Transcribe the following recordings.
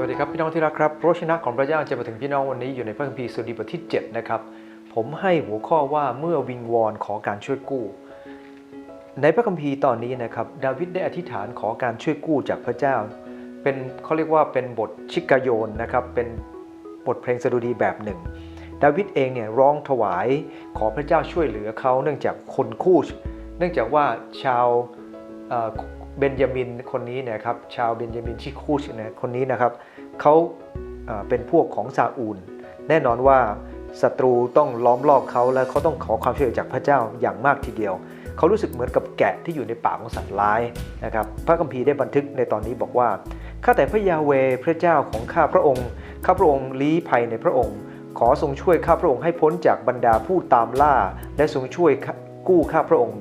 วัสดีครับพี่น้องที่รักครับพระชนะของพระเจ้าจะมาถึงพี่น้องวันนี้อยู่ในพระคัมภีร์สดุดีบทที่ 7 นะครับ ผมให้หัวข้อว่าเมื่อวิงวอนขอการช่วยกู้ ในพระคัมภีร์ตอนนี้นะครับดาวิดได้อธิษฐานขอการช่วยกู้จากพระเจ้า เป็นเขาเรียกว่าเป็นบทชิกาโยนนะครับเป็นบทเพลงสดุดีแบบหนึ่ง ดาวิดเองเนี่ยร้องถวายขอพระเจ้าช่วยเหลือเขาเนื่องจากคนคูชเนื่องจากว่าชาว เอ่อเบนยามินคนนี้เนะครับชาวเบนยามินที่คูชเนี่ยคนนี้นะครับเขาเป็นพวกของซาอูล แน่นอนว่าศัตรูต้องล้อมรอบเขาและเขาต้องขอความช่วยเหลือจากพระเจ้าอย่างมากทีเดียว เขารู้สึกเหมือนกับแกะที่อยู่ในปากของสัตว์ร้ายนะครับพระคัมภีร์ได้บันทึกในตอนนี้บอกว่าข้าแต่พระยาเวพระเจ้าของข้าพระองค์ข้าพระองค์ลี้ภัยในพระองค์ ขอทรงช่วยข้าพระองค์ให้พ้นจากบรรดาผู้ตามล่า และทรงช่วยกู้ข้าพระองค์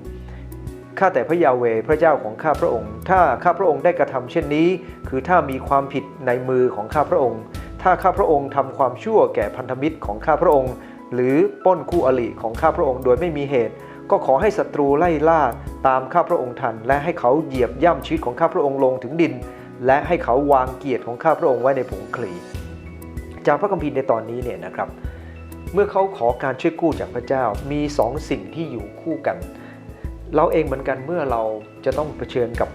ข้าแต่พระยาเวพระเจ้าของข้าพระองค์ ถ้าข้าพระองค์ได้กระทำเช่นนี้ คือถ้ามีความผิดในมือของข้าพระองค์ ถ้าข้าพระองค์ทำความชั่วแก่พันธมิตรของข้าพระองค์ หรือป้นคู่อริของข้าพระองค์โดยไม่มีเหตุ ก็ขอให้ศัตรูไล่ล่าตามข้าพระองค์ทัน และให้เขาเหยียบย่ำชีวิตของข้าพระองค์ลงถึงดิน และให้เขาวางเกียรติของข้าพระองค์ไว้ในผงคลี จากพระคัมภีร์ในตอนนี้เนี่ยนะครับ เมื่อเขาขอการช่วยกู้จากพระเจ้ามีสองสิ่งที่อยู่คู่กัน เราเองเหมือนกันเมื่อเราจะต้องเผชิญกับ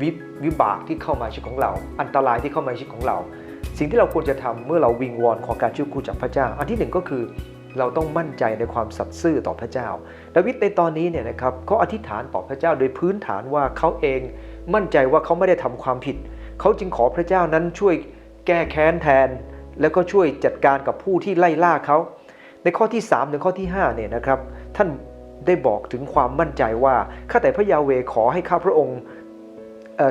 วิวิบากที่เข้ามาชีวิตของเรา อันตรายที่เข้ามาชีวิตของเรา สิ่งที่เราควรจะทำเมื่อเราวิงวอนขอการช่วยกู้จากพระเจ้า อันที่หนึ่งก็คือเราต้องมั่นใจในความสัตย์ซื่อต่อพระเจ้า ดาวิดในตอนนี้เนี่ยนะครับเขาอธิษฐานต่อพระเจ้าโดยพื้นฐานว่าเขาเองมั่นใจว่าเขาไม่ได้ทำความผิด เขาจึงขอพระเจ้านั้นช่วยแก้แค้นแทน แล้วก็ช่วยจัดการกับผู้ที่ไล่ล่าเขา ในข้อที่3ถึงข้อที่5เนี่ยนะครับท่าน ได้บอกถึงความมั่นใจว่าข้าแต่พระยาเวขอให้ข้าพระองค์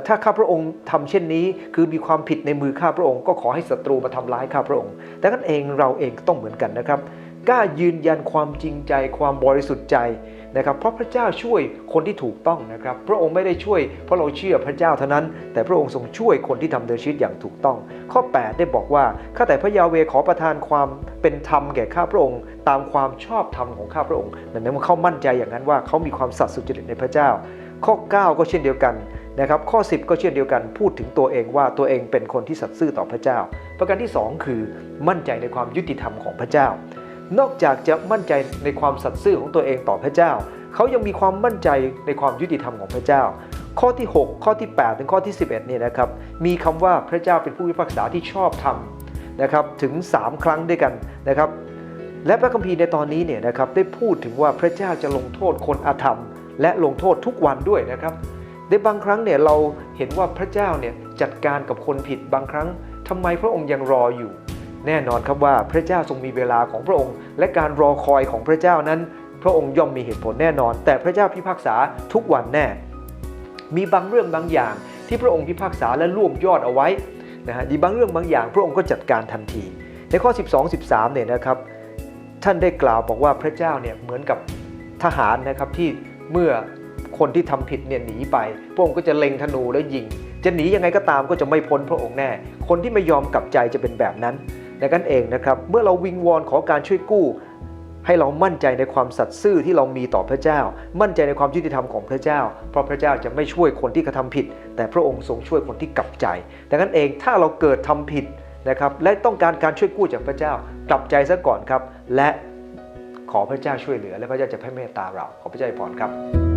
ถ้าข้าพระองค์ทำเช่นนี้คือมีความผิดในมือข้าพระองค์ก็ขอให้ศัตรูมาทำร้ายข้าพระองค์ แต่กันเองเราเองต้องเหมือนกันนะครับ กล้ายืนยันความจริงใจ ความบริสุทธิ์ใจนะครับเพราะพระเจ้าช่วยคนที่ถูกต้องนะครับ พระองค์ไม่ได้ช่วยเพราะเราเชื่อพระเจ้าเท่านั้น แต่พระองค์ทรงช่วยคนที่ทำเดินชีวิตอย่างถูกต้อง ข้อ 8 ได้บอกว่าข้าแต่พระยาเวขอประทานความเป็นธรรมแก่ข้าพระองค์ ตามความชอบธรรมของข้าพระองค์ดังนั้นมื่อเขามั่นใจอย่างนั้นว่าเขามีความสัตย์สุจริตในพระเจ้า ข้อ 9 ก็เช่นเดียวกันนะครับข้อ 10 ก็เช่นเดียวกันพูดถึงตัวเองว่าตัวเองเป็นคนที่สัตย์ซื่อต่อพระเจ้า ประการที่ 2 คือมั่นใจในความยุติธรรมของพระเจ้า นอกจากจะมั่นใจในความสัตย์ซื่อของตัวเองต่อพระเจ้า เขายังมีความมั่นใจในความยุติธรรมของพระเจ้า ข้อที่ 6 ข้อที่ 8 ถึงข้อที่ 11เนี่ยนะครับ มีคำว่าพระเจ้าเป็นผู้พิพากษาที่ชอบธรรมนะครับถึง 3 ครั้งด้วยกันนะครับ และพระคัมภีร์ในตอนนี้เนี่ยนะครับได้พูดถึงว่าพระเจ้าจะลงโทษคนอาธรรม และลงโทษทุกวันด้วยนะครับ ในบางครั้งเนี่ยเราเห็นว่าพระเจ้าเนี่ยจัดการกับคนผิดบางครั้งทำไมพระองค์ยังรออยู่ แน่นอนครับว่าพระเจ้าทรงมีเวลาของพระองค์ และการรอคอยของพระเจ้านั้น พระองค์ย่อมมีเหตุผลแน่นอน แต่พระเจ้าพิพากษาทุกวันแน่ มีบางเรื่องบางอย่างที่พระองค์พิพากษาและรวบยอดเอาไว้นะฮะมีบางเรื่องบางอย่าง พระองค์ก็จัดการทันที ในข้อ 12 13เนี่ยนะครับท่านได้กล่าวบอกว่าพระเจ้าเนี่ยเหมือนกับทหารนะครับที่เมื่อคนที่ทำผิดเนี่ยหนีไป พระองค์ก็จะเล็งธนูแล้วยิง จะหนียังไงก็ตามก็จะไม่พ้นพระองค์แน่ คนที่ไม่ยอมกลับใจจะเป็นแบบนั้น ดังนั้นเองนะครับเมื่อเราวิงวอนขอการช่วยกู้ ให้เรามั่นใจในความสัตย์ซื่อที่เรามีต่อพระเจ้า มั่นใจในความยุติธรรมของพระเจ้า เพราะพระเจ้าจะไม่ช่วยคนที่กระทำผิด แต่พระองค์ทรงช่วยคนที่กลับใจ ดังนั้นเองถ้าเราเกิดทำผิดนะครับและต้องการการช่วยกู้จากพระเจ้า กลับใจซะก่อนครับ และขอพระเจ้าช่วยเหลือ และพระเจ้าจะให้เมตตาเราขอพระเจ้าอวยพรครับ